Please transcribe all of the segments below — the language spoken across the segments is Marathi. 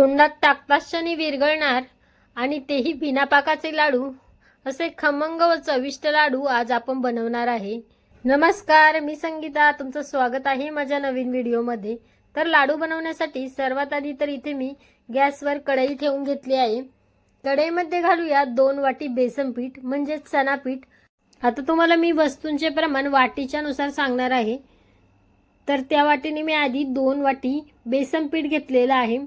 तोंडात टाकताच विरघळणार आणि तेही बिनापाकाचे लाडू असे खमंग व चविष्ट लाडू आज आपण बनवणार आहे. नमस्कार मी संगीता. तुमचं स्वागत आहे माझ्या नवीन व्हिडिओमध्ये. तर लाडू बनवण्यासाठी सर्वात आधी तर इथे मी गॅसवर कढई ठेवून घेतली आहे. कढईमध्ये घालूया दोन वाटी बेसन पीठ म्हणजेच चना पीठ. आता तुम्हाला मी वस्तूंचे प्रमाण वाटीच्या नुसार सांगणार आहे. तर त्या वाटीने मी आधी दोन वाटी बेसन पीठ घेतलेलं आहे.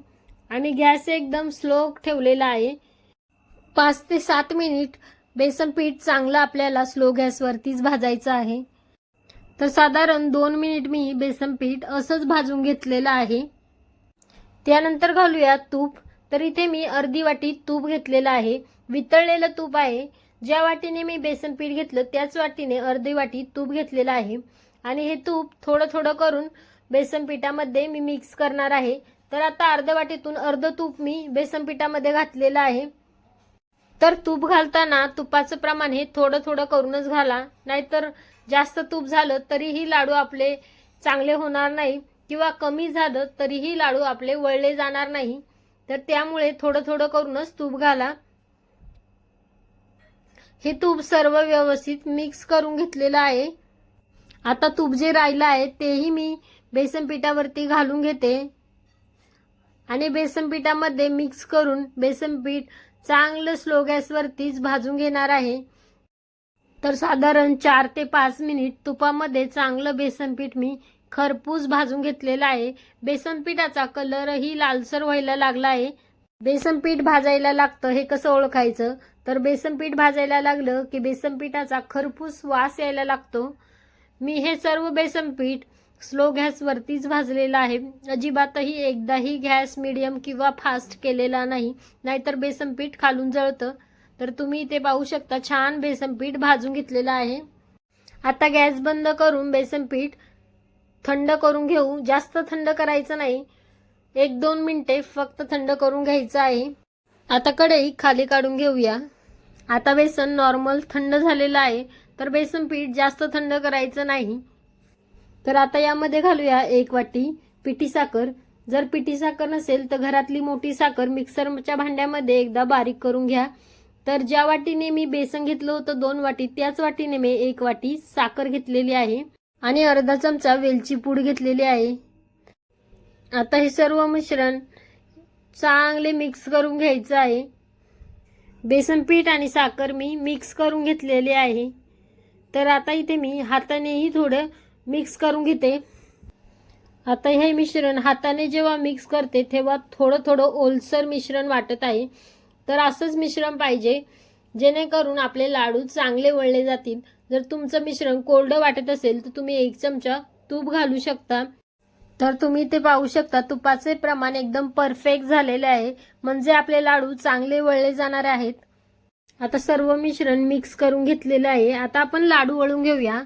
आणि गॅस एकदम स्लो ठेवलेला आहे. पाच ते सात मिनिट बेसन पीठ चांगलं आपल्याला स्लो गॅसवरतीच भाजायचं आहे. तर साधारण दोन मिनिट मी बेसन पीठ असंच भाजून घेतलेलं आहे. त्यानंतर घालूया तूप. तर इथे मी अर्धी वाटी तूप घेतलेलं आहे. वितळलेलं तूप आहे. ज्या वाटीने मी बेसन पीठ घेतलं त्याच वाटीने अर्धी वाटी तूप घेतलेलं आहे. आणि हे तूप थोडं थोडं करून बेसन पिठामध्ये मी मिक्स करणार आहे. तर आता अर्ध्या वाटीतून अर्ध तूप मी बेसन पिठामध्ये घातलेलं आहे. तर तूप घालताना तुपाचं प्रमाण हे थोडं थोडं करूनच घाला. नाहीतर जास्त तूप झालं तरीही लाडू आपले चांगले होणार नाही किंवा कमी झालं तरीही लाडू आपले वळले जाणार नाही. तर त्यामुळे थोडं थोडं करूनच तूप घाला. हे तूप सर्व व्यवस्थित मिक्स करून घेतलेलं आहे. आता तूप जे राहिलं आहे तेही मी बेसन पिठावरती घालून घेते. आणि बेसन पिठामध्ये मिक्स करून बेसन पीठ चांगलं स्लो गॅसवरतीच भाजून घेणार आहे. तर साधारण चार ते पाच मिनिट तुपामध्ये चांगलं बेसन पीठ मी खरपूस भाजून घेतलेलं आहे. बेसन पिठाचा कलरही लालसर व्हायला लागला आहे. बेसन पीठ भाजायला लागतं हे कसं ओळखायचं? तर बेसन पीठ भाजायला लागलं की बेसन पिठाचा खरपूस वास यायला लागतो. मी हे सर्व बेसन पीठ स्लो गॅसवरतीच भाजलेला आहे. अजिबातही एकदाही गॅस मिडियम किंवा फास्ट केलेला नाही. नाहीतर बेसन पीठ खालून जळतं. तर तुम्ही इथे पाहू शकता छान बेसन पीठ भाजून घेतलेलं आहे. आता गॅस बंद करून बेसन पीठ थंड करून घेऊ. जास्त थंड करायचं नाही. एक दोन मिनटे फक्त थंड करून घ्यायचं आहे. आता कढई खाली काढून घेऊया. आता बेसन नॉर्मल थंड झालेलं आहे. तर बेसन पीठ जास्त थंड करायचं नाही. तर आता यामध्ये घालूया एक वाटी पिठी साखर. जर पिठी साखर नसेल तर घरातली मोठी साखर मिक्सरच्या भांड्यामध्ये एकदा बारीक करून घ्या. तर ज्या वाटीने मी बेसन घेतलं होतं दोन वाटी त्याच वाटीने मी एक वाटी साखर घेतलेली आहे आणि अर्धा चमचा वेलची पूड घेतलेली आहे. आता हे सर्व मिश्रण चांगले मिक्स करून घ्यायचं आहे. बेसन पीठ आणि साखर मी मिक्स करून घेतलेले आहे. तर आता इथे मी हातानेही थोडं मिक्स करून घेते. आता हे मिश्रण हाताने जेव्हा मिक्स करते तेव्हा थोडं थोडं ओलसर मिश्रण वाटत आहे. तर असंच मिश्रण पाहिजे जेणेकरून आपले लाडू चांगले वळले जातील. जर तुमचं मिश्रण कोरडं वाटत असेल तर तुम्ही एक चमचा तूप घालू शकता. तर तुम्ही ते पाहू शकता तुपाचे प्रमाण एकदम परफेक्ट झालेले आहे. म्हणजे आपले लाडू चांगले वळले जाणार आहेत. आता सर्व मिश्रण मिक्स करून घेतलेलं आहे. आता आपण लाडू वळून घेऊया.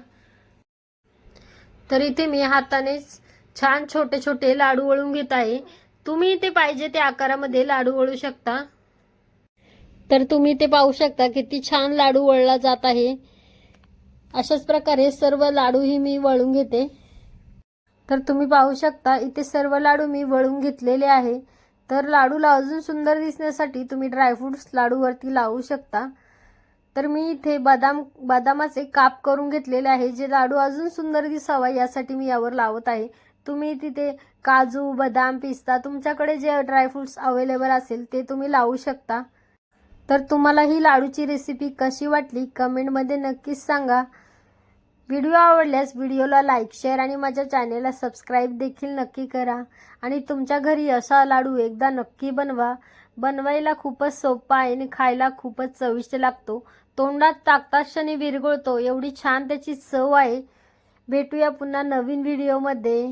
तर इथे मी हातानेच छान छोटे छोटे लाडू वळून घेत आहे. तुम्ही इथे पाहिजे त्या आकारामध्ये लाडू वळू शकता. तर तुम्ही ते पाहू शकता किती छान लाडू वळला जात आहे. अशाच प्रकारे सर्व लाडूही मी वळून घेते. तर तुम्ही पाहू शकता इथे सर्व लाडू मी वळून घेतलेले आहे. तर लाडूला अजून सुंदर दिसण्यासाठी तुम्ही ड्रायफ्रुट्स लाडूवरती लावू शकता. तर मी इथे बदाम बदामाचे काप करून घेतलेले आहे जे लाडू अजून सुंदर दिसावा यासाठी मी यावर लावत आहे. तुम्ही तिथे काजू बदाम पिस्ता तुमच्याकडे जे ड्रायफ्रूट्स अवेलेबल असेल ते तुम्ही लावू शकता. तर तुम्हाला ही लाडूची रेसिपी कशी वाटली कमेंटमध्ये नक्कीच सांगा. व्हिडिओ आवडल्यास व्हिडिओला लाईक शेअर आणि माझ्या चॅनेलला सबस्क्राईब देखील नक्की करा. आणि तुमच्या घरी असा लाडू एकदा नक्की बनवा. बनवायला खूपच सोपा आहे आणि खायला खूपच चविष्ट लागतो. तोंडात टाकताच क्षणी विरघळतो. एवढी छान त्याची चव आहे भेटूया पुन्हा नवीन व्हिडिओमध्ये